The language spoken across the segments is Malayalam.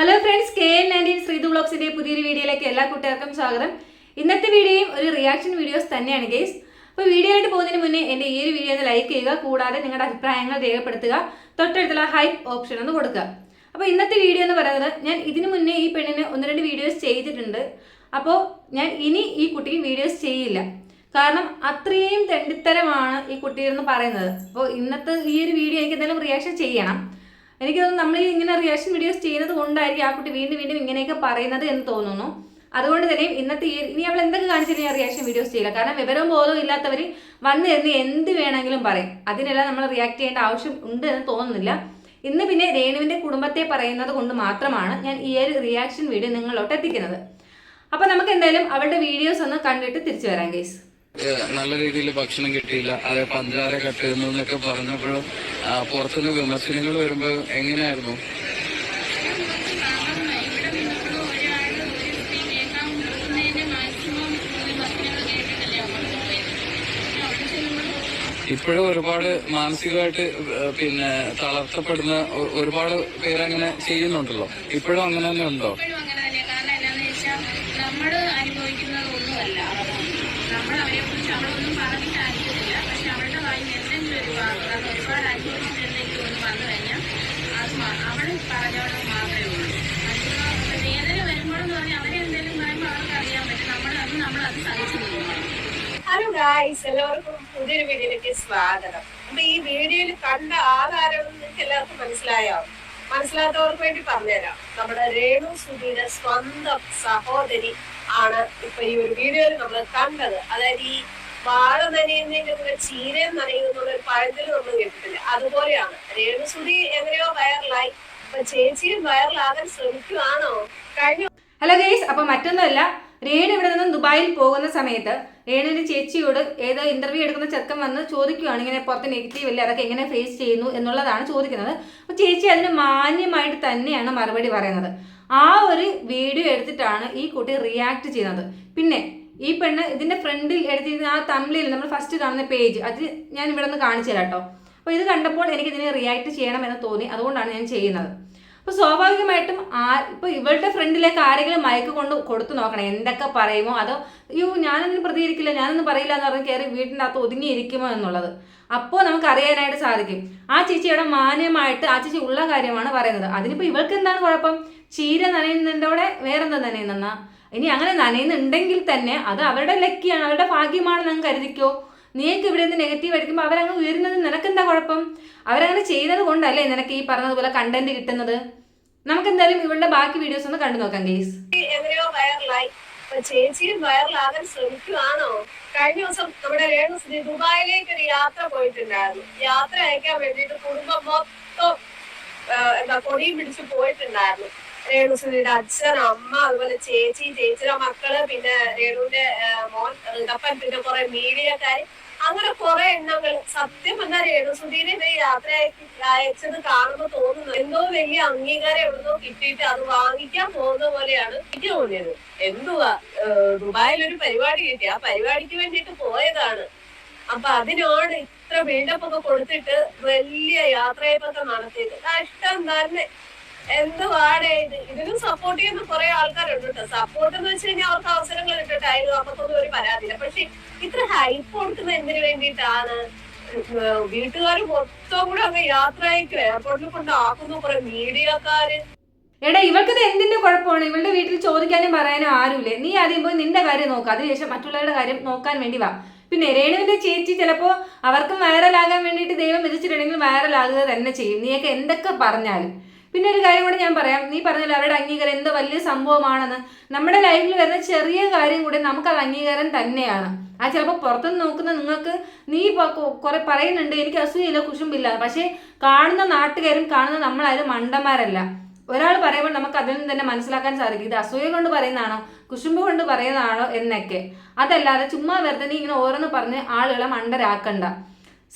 Hello friends K N nineteen Sreethu ബ്ലോഗ്സിന്റെ പുതിയൊരു വീഡിയോയിലേക്ക് എല്ലാ കൂട്ടുകാർക്കും സ്വാഗതം. ഇന്നത്തെ വീഡിയോയും ഒരു റിയാക്ഷൻ വീഡിയോസ് തന്നെയാണ് ഗേസ് അപ്പോൾ വീഡിയോയിലായിട്ട് പോകുന്നതിന് മുന്നേ എന്റെ ഈ ഒരു വീഡിയോ ഒന്ന് ലൈക്ക് ചെയ്യുക കൂടാതെ നിങ്ങളുടെ അഭിപ്രായങ്ങൾ രേഖപ്പെടുത്തുക തൊട്ടടുത്തുള്ള ഹൈപ്പ് ഓപ്ഷൻ ഒന്ന് കൊടുക്കുക. അപ്പോൾ ഇന്നത്തെ വീഡിയോ എന്ന് പറയുന്നത് ഞാൻ ഇതിനു മുന്നേ ഈ പെണ്ണിന് ഒന്ന് രണ്ട് വീഡിയോസ് ചെയ്തിട്ടുണ്ട്. അപ്പോൾ ഞാൻ ഇനി ഈ കുട്ടിക്ക് വീഡിയോസ് ചെയ്യില്ല. കാരണം അത്രയും തെണ്ടിത്തരമാണ് ഈ കുട്ടിയെന്ന് പറയുന്നത്. അപ്പോൾ ഇന്നത്തെ ഈ ഒരു വീഡിയോ എനിക്ക് എന്തെങ്കിലും റിയാക്ഷൻ ചെയ്യണം. എനിക്ക് തോന്നുന്നു നമ്മൾ ഇങ്ങനെ റിയാക്ഷൻ വീഡിയോസ് ചെയ്യുന്നത് കൊണ്ടായിരിക്കും ആ കുട്ടി വീണ്ടും വീണ്ടും ഇങ്ങനെയൊക്കെ പറയുന്നത് എന്ന് തോന്നുന്നു. അതുകൊണ്ട് തന്നെ ഇന്നത്തെ ഈ ഇനി അവൾ എന്തൊക്കെ കാണിച്ചിട്ട് ഞാൻ റിയാക്ഷൻ വീഡിയോസ് ചെയ്യില്ല. കാരണം വിവരവും ബോധവും ഇല്ലാത്തവർ വന്ന് എന്ന് എന്ത് വേണമെങ്കിലും പറയും. അതിനെല്ലാം നമ്മൾ റിയാക്ട് ചെയ്യേണ്ട ആവശ്യം ഉണ്ട് എന്ന് തോന്നുന്നില്ല. ഇന്ന് പിന്നെ രേണുവിന്റെ കുടുംബത്തെ പറയുന്നത് കൊണ്ട് മാത്രമാണ് ഞാൻ ഈ ഒരു റിയാക്ഷൻ വീഡിയോ നിങ്ങളിലോട്ട് എത്തിക്കുന്നത്. അപ്പോൾ നമുക്ക് എന്തായാലും അവളുടെ വീഡിയോസ് ഒന്ന് കണ്ടിട്ട് തിരിച്ചു വരാം ഏഹ് നല്ല രീതിയിൽ ഭക്ഷണം കിട്ടിയില്ല. അത് പഞ്ചാര കട്ടുന്നു എന്നൊക്കെ പറഞ്ഞപ്പോഴും പുറത്തുനിന്ന് വിമർശനങ്ങൾ വരുമ്പോൾ എങ്ങനെയായിരുന്നു? ഇപ്പോഴും ഒരുപാട് മാനസികമായിട്ട് പിന്നെ തളർത്തപ്പെടുന്ന ഒരുപാട് പേരങ്ങനെ ചെയ്യുന്നുണ്ടല്ലോ. ഇപ്പോഴും അങ്ങനെ തന്നെ ഉണ്ടോ ഇപ്പോഴും അങ്ങനെ തന്നെ കാരണം എന്താണെന്ന് വെച്ചാൽ നമ്മൾ അനുഭവിക്കുന്നതൊന്നുമല്ല നമ്മൾ അവരെ കുറിച്ച് അവളൊന്നും പറഞ്ഞിട്ടായിരിക്കത്തില്ല പക്ഷെ അവളുടെ വായി മെസ്സേജ് അത് ഒരുപാട് അനുഭവിച്ചിട്ടുണ്ടെങ്കിൽ ഒന്ന് വന്നു കഴിഞ്ഞാൽ അത് അവൾ പറഞ്ഞവളെ മാത്രമേ ഉള്ളൂ. മറ്റുള്ള വേദന വരുമ്പോഴെന്ന് പറഞ്ഞാൽ അവരെ എന്തെങ്കിലും പറയുമ്പോൾ അവർക്ക് അറിയാൻ പറ്റും. നമ്മളത് നമ്മൾ അത് സഹിച്ചു ഹലോ ഗായ്സ് എല്ലാവർക്കും പുതിയൊരു വീഡിയോയിലേക്ക് സ്വാഗതം. അപ്പൊ ഈ വീഡിയോയിൽ കണ്ട ആധാരം നിങ്ങൾക്ക് എല്ലാവർക്കും മനസ്സിലായോ? മനസ്സിലാത്തവർക്ക് വേണ്ടി പറഞ്ഞുതരാം. നമ്മുടെ രേണു സുധീര സ്വന്തം സഹോദരി ആണ് ഇപ്പൊ ഈ ഒരു വീഡിയോയിൽ നമ്മൾ കണ്ടത്. അതായത് ഈ വാഴ നനയുന്നതിന്റെ ചീര നനയുന്നുള്ള ഒരു പഴത്തിൽ നമ്മൾ കേട്ടിട്ടില്ല. അതുപോലെയാണ് രേണു സുധി എങ്ങനെയോ വൈറലായി. അപ്പൊ ചേച്ചിയും വൈറലാകാൻ ശ്രമിക്കുവാണോ? കഴിഞ്ഞ ഹലോ ഗൈസ് അപ്പൊ മറ്റൊന്നുമല്ല. രേണു ഇവിടെ നിന്നും ദുബായിൽ പോകുന്ന സമയത്ത് രേണുവിന്റെ ചേച്ചിയോട് ഏതോ ഇന്റർവ്യൂ എടുക്കുന്ന ചെറുക്കൻ വന്ന് ചോദിക്കുകയാണ് ഇങ്ങനെ പുറത്ത് നെഗറ്റീവ് അല്ലേ? അതൊക്കെ എങ്ങനെ ഫേസ് ചെയ്യുന്നു എന്നുള്ളതാണ് ചോദിക്കുന്നത്. അപ്പോൾ ചേച്ചി അതിന് മാന്യമായിട്ട് തന്നെയാണ് മറുപടി പറയുന്നത്. ആ ഒരു വീഡിയോ എടുത്തിട്ടാണ് ഈ കുട്ടി റിയാക്ട് ചെയ്യുന്നത്. പിന്നെ ഈ പെണ്ണ് ഇതിന്റെ ഫ്രണ്ടിൽ എടുത്തിരുന്ന ആ തമ്മിൽ നമ്മൾ ഫസ്റ്റ് കാണുന്ന പേജ് അത് ഞാൻ ഇവിടെ നിന്ന് കാണിച്ചു തരാം കേട്ടോ അപ്പോൾ ഇത് കണ്ടപ്പോൾ എനിക്ക് ഇതിനെ റിയാക്ട് ചെയ്യണം എന്ന് തോന്നി. അതുകൊണ്ടാണ് ഞാൻ ചെയ്യുന്നത്. അപ്പോൾ സ്വാഭാവികമായിട്ടും ആ ഇപ്പോൾ ഇവളുടെ ഫ്രണ്ടിലേക്ക് ആരെങ്കിലും മയക്ക് കൊണ്ട് കൊടുത്തു നോക്കണം. എന്തൊക്കെ പറയുമോ അതോ അയ്യോ ഞാനൊന്നും പ്രതികരിക്കില്ല ഞാനൊന്നും പറയില്ല എന്ന് പറഞ്ഞ് കയറി വീട്ടിന്റെ അകത്ത് ഒതുങ്ങിയിരിക്കുമോ എന്നുള്ളത്. അപ്പോൾ നമുക്ക് അറിയാനായിട്ട് സാധിക്കും. ആ ചേച്ചി ഇവിടെ മാന്യമായിട്ട് ആ ചേച്ചി ഉള്ള കാര്യമാണ് പറയുന്നത്. അതിനിപ്പോൾ ഇവൾക്ക് എന്താണ് കുഴപ്പം? ചീര നനയുന്നതിന്റെ വേറെന്താ നനയുന്നെന്നാ ഇനി അങ്ങനെ നനയുന്നുണ്ടെങ്കിൽ തന്നെ അത് അവരുടെ ലക്കിയാണ് അവരുടെ ഭാഗ്യമാണ് നിങ്ങൾ കരുതിക്കോ. നീക്ക് ഇവിടെ നിന്ന് നെഗറ്റീവ് അടിക്കുമ്പോൾ അവരങ്ങ് ഉയരുന്നത് നിനക്കെന്താ കുഴപ്പം? അവരങ്ങനെ ചെയ്യുന്നത് കൊണ്ടല്ലേ നിനക്ക് ഈ പറഞ്ഞതുപോലെ കണ്ടന്റ് കിട്ടുന്നത്? നമുക്ക് എന്തായാലും ഇവളുടെ ബാക്കി വീഡിയോസ് ഒന്ന് കണ്ടു നോക്കാം ഗേസ് എങ്ങനെയോ വൈറലായി ചേച്ചിയും വൈറലാകാൻ ശ്രമിക്കുവാണോ? കഴിഞ്ഞ ദിവസം നമ്മുടെ രേണുശ്രീ ദുബായിലേക്ക് ഒരു യാത്ര പോയിട്ടുണ്ടായിരുന്നു. യാത്ര അയക്കാൻ വേണ്ടിയിട്ട് കുടുംബം മൊത്തം എന്താ കൊടിയും പിടിച്ച് പോയിട്ടുണ്ടായിരുന്നു. രേണുശ്രീയുടെ അച്ഛൻ അമ്മ അതുപോലെ ചേച്ചി ചേച്ചിയുടെ മക്കൾ പിന്നെ രേണുവിന്റെ മോൻ അപ്പൻ പിന്നെ കുറെ മീഡിയക്കാര് അങ്ങനെ കുറെ എണ്ണങ്ങൾ സത്യം പറഞ്ഞാൽ രേണുസുധീനെ ഇവരെ യാത്ര അയക്കി- അയച്ചത് കാണുമ്പോൾ തോന്നുന്നു. എന്തോ വലിയ അംഗീകാരം എവിടുന്നോ കിട്ടിയിട്ട് അത് വാങ്ങിക്കാൻ പോകുന്ന പോലെയാണ് എനിക്ക് തോന്നിയത്. എന്തുവാ ദുബായിൽ ഒരു പരിപാടി കിട്ടി. ആ പരിപാടിക്ക് വേണ്ടിയിട്ട് പോയതാണ്. അപ്പൊ അതിനോട് ഇത്ര ബിൽഡപ്പ് ഒക്കെ കൊടുത്തിട്ട് വലിയ യാത്രയപ്പൊക്കെ നടത്തിയത്. കഷ്ടം തന്നെ. എന്തുവാടേ ഇത്? ഇതിനും സപ്പോർട്ട് ചെയ്യുന്ന കുറെ ആൾക്കാരുണ്ട് കേട്ടോ. സപ്പോർട്ട് എന്ന് വെച്ച് കഴിഞ്ഞാൽ അവർക്ക് അവസരങ്ങൾ കിട്ടട്ടെ അതിന് ഒരു പരാതിയില്ല. പക്ഷെ ഇത്ര ഹൈപ്പ് കൊടുക്കുന്നത് എന്തിനു വേണ്ടിയിട്ടാണ്? വീട്ടുകാർ മൊത്തം കൂടെ അങ്ങ് യാത്ര അയക്കും എയർപോർട്ടിൽ കൊണ്ട് ആക്കുന്ന കുറെ മീഡിയക്കാര്. എടാ ഇവൾക്കിത് എന്തിന്റെ കുഴപ്പമാണ്? ഇവളുടെ വീട്ടിൽ ചോദിക്കാനും പറയാനും ആരുമില്ലേ? നീ ആദ്യം പോയി നിന്റെ കാര്യം നോക്കുക അതിനുശേഷം മറ്റുള്ളവരുടെ കാര്യം നോക്കാൻ വേണ്ടി വാ. പിന്നെ രേണുവിന്റെ ചേച്ചി ചിലപ്പോൾ അവർക്കും വൈറലാകാൻ വേണ്ടിയിട്ട് ദൈവം വിധിച്ചിട്ടുണ്ടെങ്കിൽ വൈറലാകുക തന്നെ ചെയ്യും. നീയൊക്കെ എന്തൊക്കെ പറഞ്ഞാലും. പിന്നെ ഒരു കാര്യം കൂടെ ഞാൻ പറയാം. നീ പറഞ്ഞല്ലോ അവരുടെ അംഗീകാരം എന്തോ വലിയ സംഭവമാണെന്ന്. നമ്മുടെ ലൈഫിൽ വരുന്ന ചെറിയ കാര്യം കൂടി നമുക്കത് അംഗീകാരം തന്നെയാണ്. ആ ചിലപ്പോൾ പുറത്തുനിന്ന് നോക്കുന്ന നിങ്ങൾക്ക് നീ കുറെ പറയുന്നുണ്ട് എനിക്ക് അസൂയില്ല കുശുമ്പില്ല. പക്ഷേ കാണുന്ന നാട്ടുകാരും കാണുന്ന നമ്മളാരും മണ്ടന്മാരല്ല. ഒരാൾ പറയുമ്പോൾ നമുക്ക് അതിൽ നിന്ന് തന്നെ മനസ്സിലാക്കാൻ സാധിക്കും. ഇത് അസൂയ കൊണ്ട് പറയുന്നതാണോ കുശുമ്പ് കൊണ്ട് പറയുന്നതാണോ എന്നൊക്കെ. അതല്ലാതെ ചുമ്മാ വെറുതെ നീ ഇങ്ങനെ ഓരോന്ന് പറഞ്ഞ് ആളുകളെ മണ്ടരാക്കണ്ട.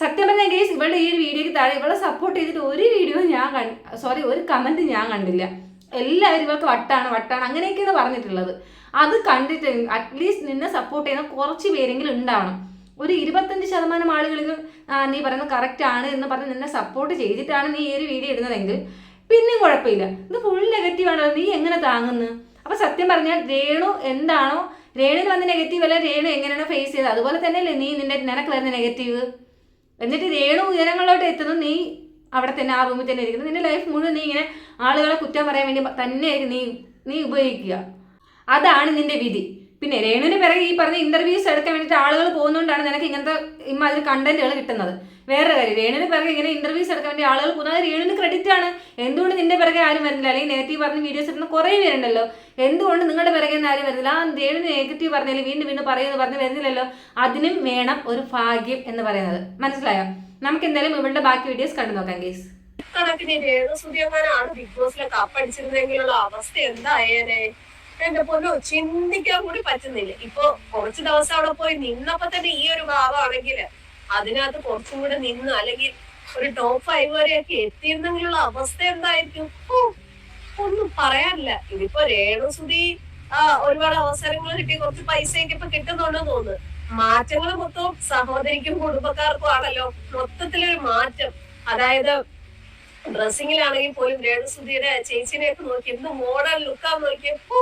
സത്യം പറഞ്ഞ കേസ് ഇവളുടെ ഈ ഒരു വീഡിയോയ്ക്ക് താഴെ ഇവളെ സപ്പോർട്ട് ചെയ്തിട്ട് ഒരു വീഡിയോ ഞാൻ സോറി ഒരു കമന്റ് ഞാൻ കണ്ടില്ല. എല്ലാവരും ഇവൾക്ക് വട്ടാണ് വട്ടാണ് അങ്ങനെയൊക്കെയാണ് പറഞ്ഞിട്ടുള്ളത്. അത് കണ്ടിട്ട് അറ്റ്ലീസ്റ്റ് നിന്നെ സപ്പോർട്ട് ചെയ്യുന്ന കുറച്ച് പേരെങ്കിലും ഉണ്ടാവണം. ഒരു ഇരുപത്തഞ്ച് ശതമാനം ആളുകളിൽ നീ പറയുന്നത് കറക്റ്റ് ആണ് എന്ന് പറഞ്ഞ് നിന്നെ സപ്പോർട്ട് ചെയ്തിട്ടാണ് നീ ഈ ഒരു വീഡിയോ ഇടുന്നതെങ്കിൽ പിന്നെയും കുഴപ്പമില്ല. ഇത് ഫുൾ നെഗറ്റീവ് ആണല്ലോ നീ എങ്ങനെ താങ്ങുന്നു? അപ്പൊ സത്യം പറഞ്ഞാൽ രേണു എന്താണോ രേണുവിൽ വന്ന നെഗറ്റീവ് അല്ല? രേണു എങ്ങനെയാണോ ഫേസ് ചെയ്തത്? അതുപോലെ തന്നെയല്ലേ നീ നിന്റെ നിനക്ക് വരുന്ന നെഗറ്റീവ് എന്നിട്ട് രേണു ഉയരങ്ങളിലോട്ട് എത്തുന്നു. നീ അവിടെ തന്നെ ആ റൂമിൽ തന്നെ ഇരിക്കുന്നു. നിന്റെ ലൈഫ് മുഴുവൻ നീ ഇങ്ങനെ ആളുകളെ കുറ്റം പറയാൻ വേണ്ടി തന്നെ നീ നീ ഉപയോഗിക്കുക. അതാണ് നിന്റെ വിധി. പിന്നെ രേണുവിന് പിറകെ ഈ പറഞ്ഞ ഇന്റർവ്യൂസ് എടുക്കാൻ വേണ്ടിയിട്ട് ആളുകൾ പോകുന്നതുകൊണ്ടാണ് നിനക്ക് ഇങ്ങനത്തെ ഇമാതിരി കണ്ടന്റുകൾ കിട്ടുന്നത്. വേറെ കാര്യം. രേണുവിന് പിറകെ ഇങ്ങനെ ഇന്റർവ്യൂസ് എടുക്കാൻ വേണ്ടി ആളുകൾ പോകുന്നത് രേണുവിന് ക്രെഡിറ്റ് ആണ്. എന്തുകൊണ്ട് നിന്റെ പിറകെ ആരും വരുന്നില്ല അല്ലെങ്കിൽ നെഗറ്റീവ് പറഞ്ഞ് വീഡിയോസ് ഇടുന്ന കുറേ പേരുണ്ടല്ലോ. എന്തുകൊണ്ട് നിങ്ങളുടെ പിറകെ ആരും വരുന്നില്ല ആ രേണുവിന് നെഗറ്റീവ് പറഞ്ഞാൽ വീണ്ടും വീണ്ടും പറയുന്നത് പറഞ്ഞ് വരുന്നില്ലല്ലോ. അതിനും വേണം ഒരു ഭാഗ്യം എന്ന് പറയുന്നത്. മനസ്സിലായോ? നമുക്ക് എന്തായാലും ഇവളുടെ ബാക്കി വീഡിയോസ് കണ്ടു നോക്കാം പൊന്നോ ചിന്തിക്കാൻ കൂടി പറ്റുന്നില്ല. ഇപ്പൊ കുറച്ച് ദിവസം അവിടെ പോയി നിന്നപ്പോ തന്നെ ഈ ഒരു ഭാവമാണെങ്കിൽ അതിനകത്ത് കുറച്ചും കൂടെ നിന്ന് അല്ലെങ്കിൽ ഒരു ടോപ്പ് ഫൈവ് വരെയൊക്കെ എത്തിയിരുന്നെങ്കിലുള്ള അവസ്ഥ എന്തായിരിക്കും? ഒന്നും പറയാനില്ല. ഇതിപ്പോ രേണു സുധി ആ ഒരുപാട് അവസരങ്ങൾ കിട്ടി. കുറച്ച് പൈസയൊക്കെ ഇപ്പൊ കിട്ടുന്നുണ്ടെന്ന് തോന്നുന്നു. മാറ്റങ്ങൾ മൊത്തം സഹോദരിക്കും കുടുംബക്കാർക്കും ആണല്ലോ. മൊത്തത്തിലൊരു മാറ്റം. അതായത് ഡ്രസ്സിങ്ങിലാണെങ്കിൽ പോലും രേണുസുതിയുടെ ചേച്ചിനെയൊക്കെ നോക്കി എന്ത് മോഡൽ ലുക്കാന്ന് നോക്കിയപ്പോ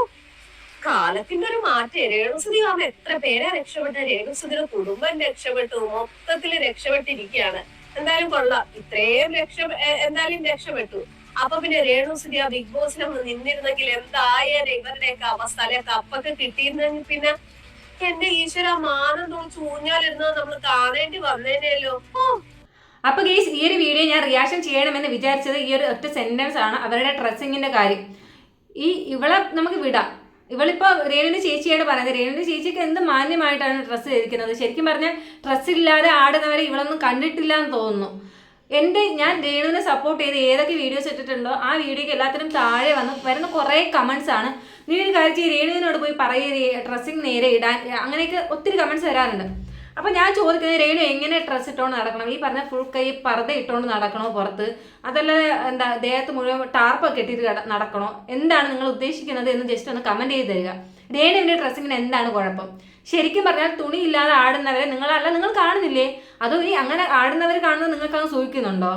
കാലത്തിന്റെ ഒരു മാറ്റം. രേണുസുതി കാരണം എത്ര പേരെ രക്ഷപ്പെട്ട രേണുസുതിയുടെ കുടുംബം രക്ഷപ്പെട്ടു. മൊത്തത്തിൽ രക്ഷപ്പെട്ടിരിക്കുകയാണ്. എന്തായാലും കൊള്ളാം. ഇത്രയും രക്ഷ എന്തായാലും രക്ഷപ്പെട്ടു. അപ്പൊ പിന്നെ രേണുസുതി ആ ബിഗ് ബോസിൽ ഒന്ന് നിന്നിരുന്നെങ്കിൽ എന്തായാലും ഇവരുടെയൊക്കെ അവസ്ഥ അല്ലെ കപ്പൊക്കെ കിട്ടിയിരുന്നെങ്കിൽ പിന്നെ എന്റെ ഈശ്വര മാനം തോന്നിച്ച് ഊഞ്ഞാലിരുന്നത് നമ്മൾ കാണേണ്ടി വന്നേനെയല്ലോ ഓ അപ്പൊ ഗേസ് ഈ ഒരു വീഡിയോ ഞാൻ റിയാക്ഷൻ ചെയ്യണമെന്ന് വിചാരിച്ചത് ഈ ഒരു ഒറ്റ സെന്റൻസ് ആണ്. അവരുടെ ഡ്രസ്സിങ്ങിന്റെ കാര്യം. ഈ ഇവളെ നമുക്ക് വിടാം. ഇവളിപ്പോ രേണുവിന്റെ ചേച്ചിയാണ് പറയുന്നത്. രേണുവിന്റെ ചേച്ചിക്ക് എന്ത് മാന്യമായിട്ടാണ് ഡ്രസ്സ് ധരിക്കുന്നത്? ശരിക്കും പറഞ്ഞാൽ ഡ്രസ്സ് ഇല്ലാതെ ആടുന്നവരെ ഇവളൊന്നും കണ്ടിട്ടില്ല എന്ന് തോന്നുന്നു. എന്റെ ഞാൻ രേണുവിനെ സപ്പോർട്ട് ചെയ്ത് ഏതൊക്കെ വീഡിയോസ് ഇട്ടിട്ടുണ്ടോ ആ വീഡിയോക്ക് എല്ലാത്തിനും താഴെ വന്ന് വരുന്ന കുറേ കമൻസ് ആണ്. നീ ഒരു കാര്യം രേണുവിനോട് പോയി പറയുക ഡ്രസ്സിങ് നേരെ ഇടാൻ അങ്ങനെയൊക്കെ ഒത്തിരി കമൻസ് വരാറുണ്ട്. അപ്പൊ ഞാൻ ചോദിക്കുന്നത് രേണു എങ്ങനെ ഡ്രസ്സ് ഇട്ടുകൊണ്ട് നടക്കണം? ഈ പറഞ്ഞ ഫുൾ കൈ പർദ്ദ ഇട്ടുകൊണ്ട് നടക്കണോ പുറത്ത്? അതല്ലാതെ എന്താ ദേഹത്ത് മുഴുവൻ ടാർപ്പൊക്കെ ഇട്ടിട്ട് നടക്കണോ? എന്താണ് നിങ്ങൾ ഉദ്ദേശിക്കുന്നത് എന്ന് ജസ്റ്റ് ഒന്ന് കമന്റ് ചെയ്ത് തരിക. രേണുവിന്റെ ഡ്രസ്സിങ്ങിന് എന്താണ് കുഴപ്പം? ശരിക്കും പറഞ്ഞാൽ തുണി ഇല്ലാതെ ആടുന്നവരെ നിങ്ങളല്ല നിങ്ങൾ കാണുന്നില്ലേ? അതോ ഈ അങ്ങനെ ആടുന്നവർ കാണുന്നത് നിങ്ങൾക്ക് അങ്ങ് സൂഹിക്കുന്നുണ്ടോ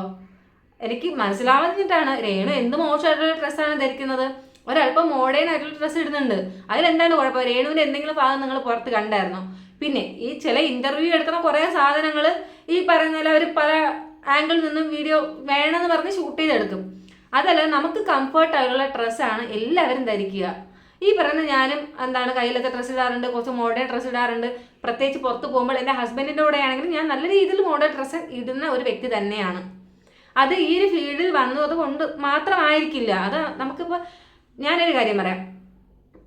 എനിക്ക് മനസ്സിലാവുന്നിട്ടാണ് രേണു എന്ത് മോശമായിട്ടുള്ള ഡ്രസ്സാണ് ധരിക്കുന്നത്? ഒരല്പം മോഡേൺ ആയിട്ടുള്ള ഡ്രസ്സ് ഇടുന്നുണ്ട്. അതിലെന്താണ് കുഴപ്പം? രേണുവിന്റെ എന്തെങ്കിലും ഭാഗം നിങ്ങൾ പുറത്ത് കണ്ടായിരുന്നു? പിന്നെ ഈ ചില ഇന്റർവ്യൂ എടുക്കുന്ന കുറേ സാധനങ്ങൾ ഈ പറയുന്ന പോലെ അവർ പല ആംഗിളിൽ നിന്നും വീഡിയോ വേണമെന്ന് പറഞ്ഞ് ഷൂട്ട് ചെയ്തെടുക്കും. അതല്ല നമുക്ക് കംഫർട്ട് ആയിട്ടുള്ള ഡ്രസ്സാണ് എല്ലാവരും ധരിക്കുക. ഈ പറയുന്ന ഞാനും എന്താണ് കയ്യിലൊക്കെ ഡ്രസ്സ് ഇടാറുണ്ട് കുറച്ച് മോഡേൺ ഡ്രസ്സ് ഇടാറുണ്ട്. പ്രത്യേകിച്ച് പുറത്ത് പോകുമ്പോൾ എന്റെ ഹസ്ബൻഡിന്റെ കൂടെ ആണെങ്കിലും ഞാൻ നല്ല രീതിയിൽ മോഡേൺ ഡ്രസ്സ് ഇടുന്ന ഒരു വ്യക്തി തന്നെയാണ്. അത് ഈ ഒരു ഫീൽഡിൽ വന്നത് കൊണ്ട് മാത്രമായിരിക്കില്ല. അത് നമുക്കിപ്പോൾ ഞാനൊരു കാര്യം പറയാം.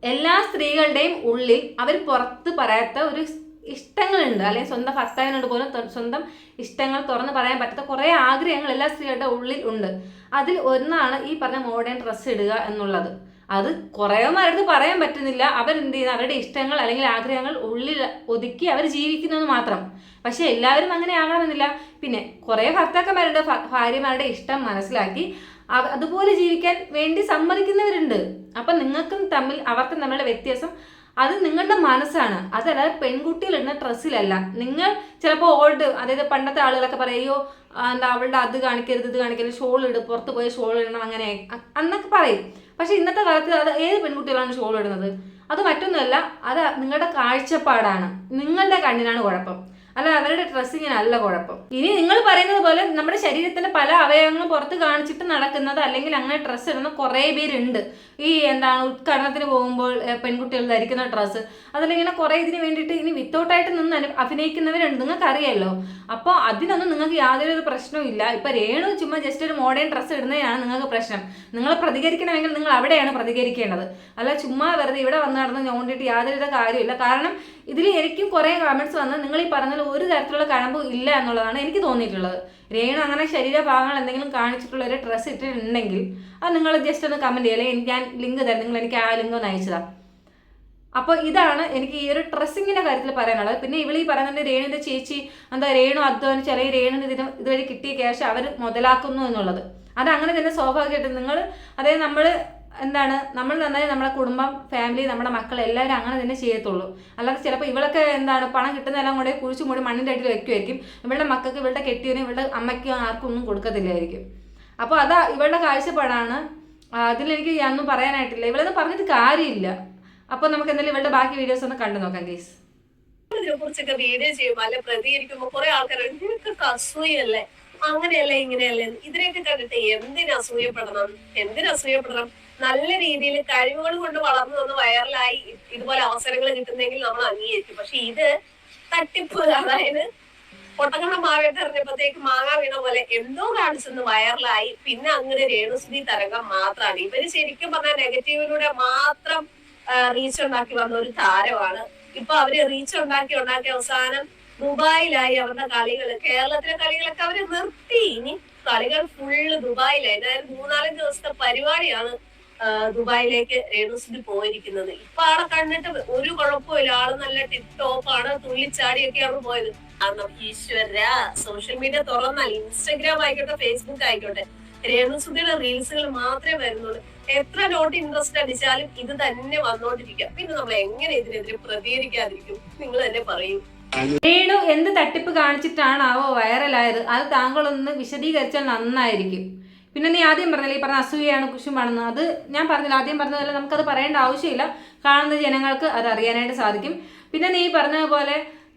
എല്ലാ സ്ത്രീകളുടെയും ഉള്ളിൽ അവർ പുറത്ത് പറയാത്ത ഒരു ഇഷ്ടങ്ങളുണ്ട്. അല്ലെങ്കിൽ സ്വന്തം ഭർത്താവിനോട് പോലും സ്വന്തം ഇഷ്ടങ്ങൾ തുറന്ന് പറയാൻ പറ്റാത്ത കുറേ ആഗ്രഹങ്ങൾ എല്ലാ സ്ത്രീകളുടെ ഉള്ളിൽ ഉണ്ട്. അതിൽ ഒന്നാണ് ഈ പറഞ്ഞ മോഡേൺ ഡ്രസ്സ് ഇടുക എന്നുള്ളത്. അത് കുറേമാരടുത്ത് പറയാൻ പറ്റുന്നില്ല. അവരെന്ത് ചെയ്യുന്നത് അവരുടെ ഇഷ്ടങ്ങൾ അല്ലെങ്കിൽ ആഗ്രഹങ്ങൾ ഉള്ളിൽ ഒതുക്കി അവർ ജീവിക്കുന്നത് മാത്രം. പക്ഷെ എല്ലാവരും അങ്ങനെ ആകണമെന്നില്ല. പിന്നെ കുറേ ഭർത്താക്കന്മാരുടെ ഭാര്യമാരുടെ ഇഷ്ടം മനസ്സിലാക്കി. അതുപോലെ ജീവിക്കാൻ വേണ്ടി സമ്മതിക്കുന്നവരുണ്ട്. അപ്പം നിങ്ങൾക്കും തമ്മിൽ അവർക്കും തമ്മിലുള്ള വ്യത്യാസം അത് നിങ്ങളുടെ മനസ്സാണ്. അതല്ലാതെ പെൺകുട്ടികൾ ഇടുന്ന ഡ്രസ്സിലല്ല. നിങ്ങൾ ചിലപ്പോൾ ഓൾഡ് അതായത് പണ്ടത്തെ ആളുകളൊക്കെ പറയോ എന്താ അവളുടെ അത് കാണിക്കരുത് ഇത് കാണിക്കരുത് ഷോൾ ഇട് പുറത്ത് പോയി ഷോൾ ഇടണം അങ്ങനെ അന്നൊക്കെ പറയും. പക്ഷെ ഇന്നത്തെ കാലത്ത് അത് ഏത് പെൺകുട്ടികളാണ് ഷോൾ ഇടുന്നത്? അത് മറ്റൊന്നുമല്ല അത് നിങ്ങളുടെ കാഴ്ചപ്പാടാണ്. നിങ്ങളുടെ കണ്ണിനാണ് കുഴപ്പം. അല്ല അവരുടെ ഡ്രസ്സിങ്ങിനല്ല കുഴപ്പം. ഇനി നിങ്ങൾ പറയുന്നത് പോലെ നമ്മുടെ ശരീരത്തിന്റെ പല അവയവങ്ങളും പുറത്ത് കാണിച്ചിട്ട് നടക്കുന്നത് അല്ലെങ്കിൽ അങ്ങനെ ഡ്രസ്സ് ഇടുന്ന കുറേ പേരുണ്ട്. ഈ എന്താണ് ഉദ്ഘാടനത്തിന് പോകുമ്പോൾ പെൺകുട്ടികൾ ധരിക്കുന്ന ഡ്രസ്സ് അതല്ലെങ്കിൽ കുറെ ഇതിന് വേണ്ടിയിട്ട് ഇനി വിത്തൗട്ടായിട്ട് നിന്ന് അഭിനയിക്കുന്നവരുണ്ട്. നിങ്ങൾക്ക് അറിയാമല്ലോ അപ്പോൾ അതിനൊന്നും നിങ്ങൾക്ക് യാതൊരു പ്രശ്നവും ഇല്ല. ഇപ്പൊ രേണു ചുമ്മാ ജസ്റ്റ് ഒരു മോഡേൺ ഡ്രസ്സ് ഇടുന്നതിനാണ് നിങ്ങൾക്ക് പ്രശ്നം. നിങ്ങൾ പ്രതികരിക്കണമെങ്കിൽ നിങ്ങൾ അവിടെയാണ് പ്രതികരിക്കേണ്ടത്. അല്ല ചുമ്മാ വെറുതെ ഇവിടെ വന്ന് നടന്ന് ഞോണ്ടിട്ട് യാതൊരു കാര്യമില്ല കാരണം ഇതിൽ എനിക്കും കുറേ കമൻസ് വന്ന് നിങ്ങൾ ഈ പറഞ്ഞതിൽ ഒരു തരത്തിലുള്ള കഴമ്പും ഇല്ല എന്നുള്ളതാണ് എനിക്ക് തോന്നിയിട്ടുള്ളത്. രേണു അങ്ങനെ ശരീരഭാഗങ്ങൾ എന്തെങ്കിലും കാണിച്ചിട്ടുള്ള ഒരു ഡ്രസ്സ് ഇട്ടിട്ടുണ്ടെങ്കിൽ അത് നിങ്ങൾ ജസ്റ്റ് ഒന്ന് കമന്റ് ചെയ്യല്ലേ ഞാൻ ലിങ്ക് തരാം. നിങ്ങൾ എനിക്ക് ആ ലിങ്ക് ഒന്ന് അയച്ചതാ അപ്പോൾ ഇതാണ് എനിക്ക് ഈ ഒരു ഡ്രസ്സിങ്ങിന്റെ കാര്യത്തിൽ പറയാനുള്ളത്. പിന്നെ ഇവളീ പറയുന്നുണ്ട് രേണുവിന്റെ ചേച്ചി എന്താ രേണു അധ്വാനിച്ച് അല്ലെങ്കിൽ രേണു ഇതിന് ഇതുവഴി കിട്ടിയ ക്യാഷ് അവർ മുതലാക്കുന്നു എന്നുള്ളത്. അത് അങ്ങനെ തന്നെ സ്വാഭാവികമായിട്ടും നിങ്ങൾ അതായത് നമ്മൾ എന്താണ് നമ്മൾ നന്നായി നമ്മുടെ കുടുംബം ഫാമിലി നമ്മുടെ മക്കൾ എല്ലാവരും അങ്ങനെ തന്നെ ചെയ്യത്തുള്ളൂ. അല്ലാതെ ചിലപ്പോൾ ഇവളൊക്കെ എന്താണ് പണം കിട്ടുന്നതെല്ലാം കൂടെ കുഴിച്ചും കൂടി മണ്ണിന്റെ അടിയിൽ വെക്കുമായിരിക്കും ഇവളുടെ മക്കൾക്ക് ഇവളുടെ കെട്ടിയനും ഇവളുടെ അമ്മയ്ക്കും ആർക്കും ഒന്നും കൊടുക്കത്തില്ലായിരിക്കും. അപ്പോൾ അതാ ഇവളുടെ കാഴ്ചപ്പാടാണ്. അതിലെനിക്ക് ഒന്നും പറയാനായിട്ടില്ല. ഇവളൊന്നും പറഞ്ഞിട്ട് കാര്യമില്ല. അപ്പോൾ നമുക്ക് എന്തായാലും ഇവളുടെ ബാക്കി വീഡിയോസ് ഒന്ന് കണ്ടു നോക്കാം ഗീസ് ഇതിനെ കുറിച്ചൊക്കെ വീഡിയോ ചെയ്യുമ്പോൾ അല്ലെ പ്രതികരിക്കുമ്പോൾ കുറെ ആൾക്കാർ നിനക്കൊക്കെ അസൂയല്ലേ അങ്ങനെയല്ലേ ഇങ്ങനെയല്ല? ഇതിനെയൊക്കെ കണ്ടിട്ട് എന്തിനു അസൂയപ്പെടണം? എന്തിനു അസൂയപ്പെടണം? നല്ല രീതിയിൽ കഴിവുകൾ കൊണ്ട് വളർന്നു വന്ന് വൈറലായി ഇതുപോലെ അവസരങ്ങൾ കിട്ടുന്നെങ്കിൽ നമ്മൾ അംഗീകരിക്കും. പക്ഷെ ഇത് തട്ടിപ്പ്. അതായത് പൊട്ടക്കണ മാവേട്ട് എറിഞ്ഞപ്പോഴത്തേക്ക് മാങ്ങ വീണ പോലെ എന്തോ കാണിച്ചെന്ന് വൈറലായി. പിന്നെ അങ്ങനെ രേണുസുതി തരംഗം മാത്രമാണ്. ഇവർ ശരിക്കും പറഞ്ഞ നെഗറ്റീവിലൂടെ മാത്രം റീച്ച് ഉണ്ടാക്കി വന്ന ഒരു താരമാണ്. ഇപ്പൊ അവർ റീച്ച് ഉണ്ടാക്കി ഉണ്ടാക്കി അവസാനം ദുബായിലായി അവരുടെ കളികൾ കേരളത്തിലെ കളികളൊക്കെ അവർ നിർത്തി. ഇനി കളികൾ ഫുള്ള് ദുബായിലായി. അതായത് മൂന്നാലഞ്ച് ദിവസത്തെ പരിപാടിയാണ് ദുബായിലേക്ക് രേണുസുതി പോയിരിക്കുന്നത്. ഇപ്പൊ ആളെ കണ്ടിട്ട് ഒരു കുഴപ്പമില്ല ആൾ നല്ല ടിപ് ടോപ്പ് ആണ്. തുള്ളിച്ചാടിയൊക്കെയാണ് പോയത്. കാരണം ഈശ്വര സോഷ്യൽ മീഡിയ തുറന്നാൽ ഇൻസ്റ്റഗ്രാം ആയിക്കോട്ടെ ഫേസ്ബുക്ക് ആയിക്കോട്ടെ രേണുസുദ്ധിയുടെ റീൽസുകൾ മാത്രമേ വരുന്നുള്ളൂ. എത്ര നോട്ട് ഇൻട്രസ്റ്റ് അടിച്ചാലും ഇത് തന്നെ വന്നോണ്ടിരിക്കുക. പിന്നെ നമ്മൾ എങ്ങനെ ഇതിനെതിരെ പ്രതികരിക്കാതിരിക്കും? നിങ്ങൾ തന്നെ പറയൂ. രേണു എന്ത് തട്ടിപ്പ് കാണിച്ചിട്ടാണാവോ വൈറലായത്? അത് താങ്കളൊന്ന് വിശദീകരിച്ചാൽ നന്നായിരിക്കും. പിന്നെ നീ ആദ്യം പറഞ്ഞില്ലേ ഈ പറഞ്ഞ അസൂയാണ് കുശുമാണെന്ന്? അത് ഞാൻ പറഞ്ഞില്ല. ആദ്യം പറഞ്ഞതല്ല നമുക്കത് പറയേണ്ട ആവശ്യമില്ല. കാണുന്ന ജനങ്ങൾക്ക് അത് അറിയാനായിട്ട് സാധിക്കും. പിന്നെ നീ പറഞ്ഞതുപോലെ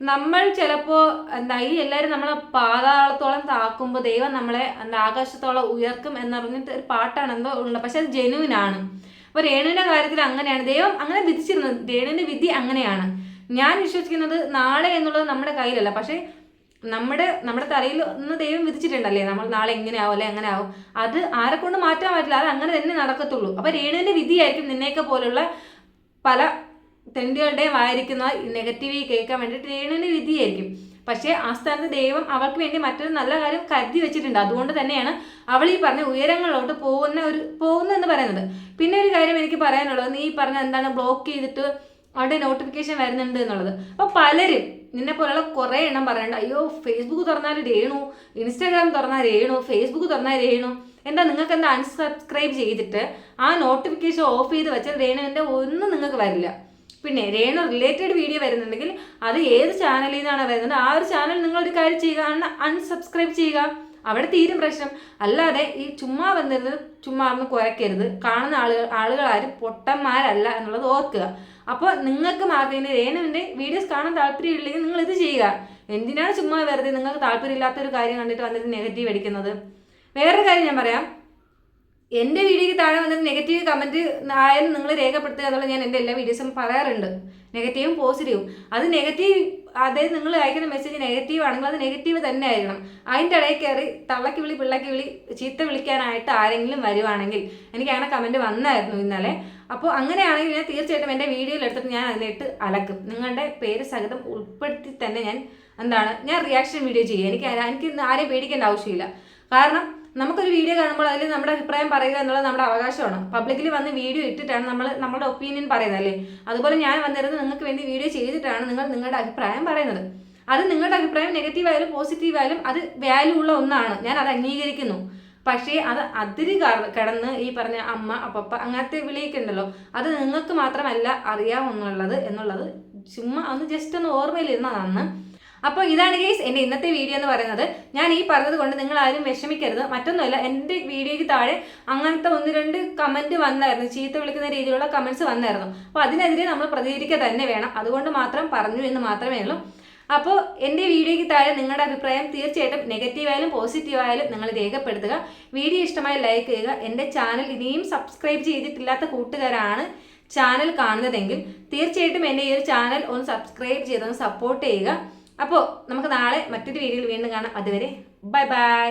നമ്മൾ ചിലപ്പോൾ എന്താ ഈ എല്ലാവരും നമ്മളെ പാതാളത്തോളം താക്കുമ്പോൾ ദൈവം നമ്മളെ എന്താ ആകാശത്തോളം ഉയർക്കും എന്ന് പറഞ്ഞിട്ട് ഒരു പാട്ടാണ് എന്തോ ഉള്ളത്. പക്ഷെ അത് ജെനുവിനാണ്. അപ്പോൾ രേണുവിന്റെ കാര്യത്തിൽ അങ്ങനെയാണ്. ദൈവം അങ്ങനെ വിധിച്ചിരുന്നത്. രേണുവിന്റെ വിധി അങ്ങനെയാണ്. ഞാൻ വിശ്വസിക്കുന്നത് നാളെ എന്നുള്ളത് നമ്മുടെ കയ്യിലല്ല. പക്ഷേ നമ്മുടെ നമ്മുടെ തലയിൽ ഒന്ന് ദൈവം വിധിച്ചിട്ടുണ്ടല്ലേ? നമ്മൾ നാളെ എങ്ങനെ ആവും അല്ലെ അങ്ങനെ ആവും. അത് ആരെ കൊണ്ട് മാറ്റാൻ പറ്റില്ല. അത് അങ്ങനെ തന്നെ നടക്കത്തുള്ളൂ. അപ്പൊ രേണുവിന്റെ വിധിയായിരിക്കും നിന്നെയൊക്കെ പോലുള്ള പല തെണ്ടുകളുടെയും ആയിരിക്കുന്ന നെഗറ്റീവ് കേൾക്കാൻ വേണ്ടിയിട്ട് രേണുവിന്റെ വിധിയായിരിക്കും. പക്ഷേ ആ സ്ഥാനത്ത് ദൈവം അവൾക്ക് വേണ്ടി മറ്റൊരു നല്ല കാര്യം കരുതി വെച്ചിട്ടുണ്ട്. അതുകൊണ്ട് തന്നെയാണ് അവൾ ഈ പറഞ്ഞ ഉയരങ്ങളിലോട്ട് പോകുന്ന ഒരു പോകുന്നു എന്ന് പറയുന്നത്. പിന്നെ ഒരു കാര്യം എനിക്ക് പറയാനുള്ളത്. നീ പറഞ്ഞ എന്താണ് ബ്ലോക്ക് ചെയ്തിട്ട് അവിടെ നോട്ടിഫിക്കേഷൻ വരുന്നുണ്ട് എന്നുള്ളത്. അപ്പോൾ പലരും നിന്നെ പോലുള്ള കുറേ എണ്ണം പറയണ്ട അയ്യോ ഫേസ്ബുക്ക് തുറന്നാൽ രേണു ഇൻസ്റ്റാഗ്രാം തുറന്നാൽ രേണു ഫേസ്ബുക്ക് തുറന്നാൽ രേണു. എന്താ നിങ്ങൾക്ക് എന്താ അൺസബ്സ്ക്രൈബ് ചെയ്തിട്ട് ആ നോട്ടിഫിക്കേഷൻ ഓഫ് ചെയ്ത് വെച്ചാൽ രേണുവിന്റെ ഒന്നും നിങ്ങൾക്ക് വരില്ല. പിന്നെ രേണു റിലേറ്റഡ് വീഡിയോ വരുന്നുണ്ടെങ്കിൽ അത് ഏത് ചാനലിൽ നിന്നാണ് വരുന്നത്? ആ ഒരു ചാനൽ നിങ്ങളൊരു കാര്യം ചെയ്യുക അൺസബ്സ്ക്രൈബ് ചെയ്യുക. അവിടെ തീരും പ്രശ്നം. അല്ലാതെ ഈ ചുമ്മാ വന്നിരുന്ന് ചുമ്മാ ഒന്ന് കുറയ്ക്കരുത് കാണുന്ന ആളുകൾ ആളുകളാരും പൊട്ടന്മാരല്ല എന്നുള്ളത് ഓർക്കുക. അപ്പോൾ നിങ്ങൾക്ക് മാത്രമേ രേണുവിന്റെ വീഡിയോസ് കാണാൻ താല്പര്യമില്ലെങ്കിൽ നിങ്ങൾ ഇത് ചെയ്യുക. എന്തിനാണ് ചുമ്മാ വെറുതെ നിങ്ങൾക്ക് താല്പര്യമില്ലാത്ത ഒരു കാര്യം കണ്ടിട്ട് വന്നിട്ട് നെഗറ്റീവ് അടിക്കുന്നത്? വേറൊരു കാര്യം ഞാൻ പറയാം. എന്റെ വീഡിയോയ്ക്ക് താഴെ വന്നിട്ട് നെഗറ്റീവ് കമന്റ് ആയാലും നിങ്ങൾ രേഖപ്പെടുത്തുക എന്നുള്ളത് ഞാൻ എന്റെ എല്ലാ വീഡിയോസും പറയാറുണ്ട്. നെഗറ്റീവും പോസിറ്റീവും അത് നെഗറ്റീവ് അതായത് നിങ്ങൾ അയക്കുന്ന മെസ്സേജ് നെഗറ്റീവ് ആണെങ്കിൽ അത് നെഗറ്റീവ് തന്നെ ആയിരിക്കണം. അതിന്റെ ഇടയിൽ കയറി തള്ളക്ക് വിളി പിള്ളക്ക് വിളി ചീത്ത വിളിക്കാനായിട്ട് ആരെങ്കിലും വരുവാണെങ്കിൽ എനിക്ക് അങ്ങനെ കമന്റ് വന്നായിരുന്നു ഇന്നലെ. അപ്പോൾ അങ്ങനെയാണെങ്കിൽ ഞാൻ തീർച്ചയായിട്ടും എന്റെ വീഡിയോയിൽ എടുത്തിട്ട് ഞാൻ അതിനിട്ട് അലക്കും. നിങ്ങളുടെ പേര് സഹിതം ഉൾപ്പെടുത്തി തന്നെ ഞാൻ എന്താണ് ഞാൻ റിയാക്ഷൻ വീഡിയോ ചെയ്യും എനിക്ക് എനിക്ക് ആരെയും പേടിക്കേണ്ട ആവശ്യമില്ല. കാരണം നമുക്കൊരു വീഡിയോ കാണുമ്പോൾ അതിൽ നമ്മുടെ അഭിപ്രായം പറയുക എന്നുള്ളത് നമ്മുടെ അവകാശമാണ്. പബ്ലിക്കിൽ വന്ന് വീഡിയോ ഇട്ടിട്ടാണ് നമ്മൾ നമ്മുടെ ഒപ്പീനിയൻ പറയുന്നത് അല്ലേ അതുപോലെ ഞാൻ വന്നിരുന്നത് നിങ്ങൾക്ക് വേണ്ടി വീഡിയോ ചെയ്തിട്ടാണ് നിങ്ങൾ നിങ്ങളുടെ അഭിപ്രായം പറയുന്നത്. അത് നിങ്ങളുടെ അഭിപ്രായം നെഗറ്റീവായാലും പോസിറ്റീവായാലും അത് വാല്യൂ ഉള്ള ഒന്നാണ്. ഞാൻ അത് അംഗീകരിക്കുന്നു. പക്ഷേ അത് അതിരി കടന്ന് ഈ പറഞ്ഞ അമ്മ അപ്പപ്പ അങ്ങനത്തെ വിളിയൊക്കെ അത് നിങ്ങൾക്ക് മാത്രമല്ല അറിയാവുന്നുള്ളത് എന്നുള്ളത് ചുമ്മാ ഒന്ന് ജസ്റ്റ് ഒന്ന് ഓർമ്മയിലിരുന്നതാണ് അപ്പോൾ ഇതാണ് ഗെയ്സ് എന്റെ ഇന്നത്തെ വീഡിയോ എന്ന് പറയുന്നത്. ഞാൻ ഈ പറഞ്ഞത് കൊണ്ട് നിങ്ങൾ ആരും വിഷമിക്കരുത്. മറ്റൊന്നുമല്ല എന്റെ വീഡിയോയ്ക്ക് താഴെ അങ്ങനത്തെ ഒന്ന് രണ്ട് കമന്റ് വന്നായിരുന്നു. ചീത്ത വിളിക്കുന്ന രീതിയിലുള്ള കമന്റ്സ് വന്നായിരുന്നു. അപ്പോൾ അതിനെതിരെ നമ്മൾ പ്രതികരിക്കുക തന്നെ വേണം. അതുകൊണ്ട് മാത്രം പറഞ്ഞു എന്ന് മാത്രമേ ഉള്ളൂ. അപ്പോൾ എന്റെ വീഡിയോയ്ക്ക് താഴെ നിങ്ങളുടെ അഭിപ്രായം തീർച്ചയായിട്ടും നെഗറ്റീവായാലും പോസിറ്റീവായാലും നിങ്ങൾ രേഖപ്പെടുത്തുക. വീഡിയോ ഇഷ്ടമായി ലൈക്ക് ചെയ്യുക. എന്റെ ചാനൽ ഇനിയും സബ്സ്ക്രൈബ് ചെയ്തിട്ടില്ലാത്ത കൂട്ടുകാരാണ് ചാനൽ കാണുന്നതെങ്കിൽ തീർച്ചയായിട്ടും എന്റെ ഈ ഒരു ചാനൽ ഒന്ന് സബ്സ്ക്രൈബ് ചെയ്തൊന്ന് സപ്പോർട്ട് ചെയ്യുക. അപ്പോൾ നമുക്ക് നാളെ മറ്റൊരു വീഡിയോയിൽ വീണ്ടും കാണാം. അതുവരെ ബൈ ബൈ.